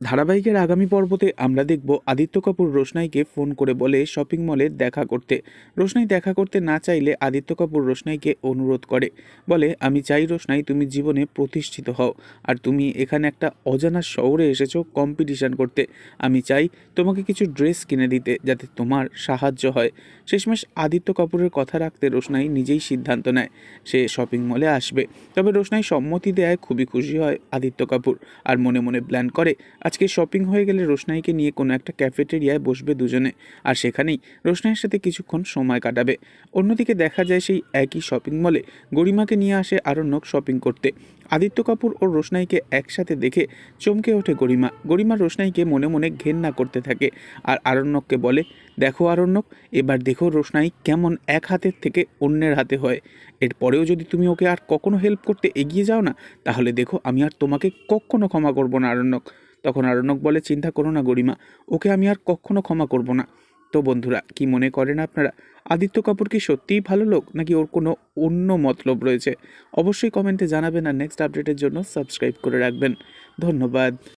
ধারাবাহিকের আগামী পর্বতে আমরা দেখব আদিত্য কাপুর রোশনাইকে ফোন করে বলে শপিং মলে দেখা করতে। রোশনাই দেখা করতে না চাইলে আদিত্য কাপুর রোশনাইকে অনুরোধ করে, বলে, আমি চাই রোশনাই তুমি জীবনে প্রতিষ্ঠিত হও, আর তুমি এখানে একটা অজানা শহরে এসেছ কম্পিটিশান করতে। আমি চাই তোমাকে কিছু ড্রেস কিনে দিতে, যাতে তোমার সাহায্য হয়। শেষমেশ আদিত্য কাপুরের কথা রাখতে রোশনাই নিজেই সিদ্ধান্ত নেয়, সে শপিং মলে আসবে। তবে রোশনাই সম্মতি দেয় খুবই খুশি হয় আদিত্য কাপুর, আর মনে মনে প্ল্যান করে আজকে শপিং হয়ে গেলে রোশনাইকে নিয়ে কোনো একটা ক্যাফেটেরিয়ায় বসবে দুজনে, আর সেখানেই রোশনাইয়ের সাথে কিছুক্ষণ সময় কাটাবে। অন্যদিকে দেখা যায় সেই একই শপিং মলে গরিমাকে নিয়ে আসে আরণ্যক শপিং করতে। আদিত্য কাপুর ও রোশনাইকে একসাথে দেখে চমকে ওঠে গরিমা। গরিমা রোশনাইকে মনে মনে ঘেন্না করতে থাকে, আর আরণ্যককে বলে, দেখো আরণ্যক, এবার দেখো রোশনাই কেমন এক হাতের থেকে অন্যের হাতে হয়। এরপরেও যদি তুমি ওকে আর কখনো হেল্প করতে এগিয়ে যাও না, তাহলে দেখো আমি আর তোমাকে কখনো ক্ষমা করব না আরণ্যক। তখন আরণ্যক বলে, চিন্তা করো না গরিমা, ওকে আমি আর কখনো ক্ষমা করব না। তো বন্ধুরা, কি মনে করেন আপনারা? আদিত্য কাপুর কি সত্যিই ভালো লোক, নাকি ওর কোনো অন্য মতলব রয়েছে? অবশ্যই কমেন্টে জানাবেন, আর নেক্সট আপডেটের জন্য সাবস্ক্রাইব করে রাখবেন। ধন্যবাদ।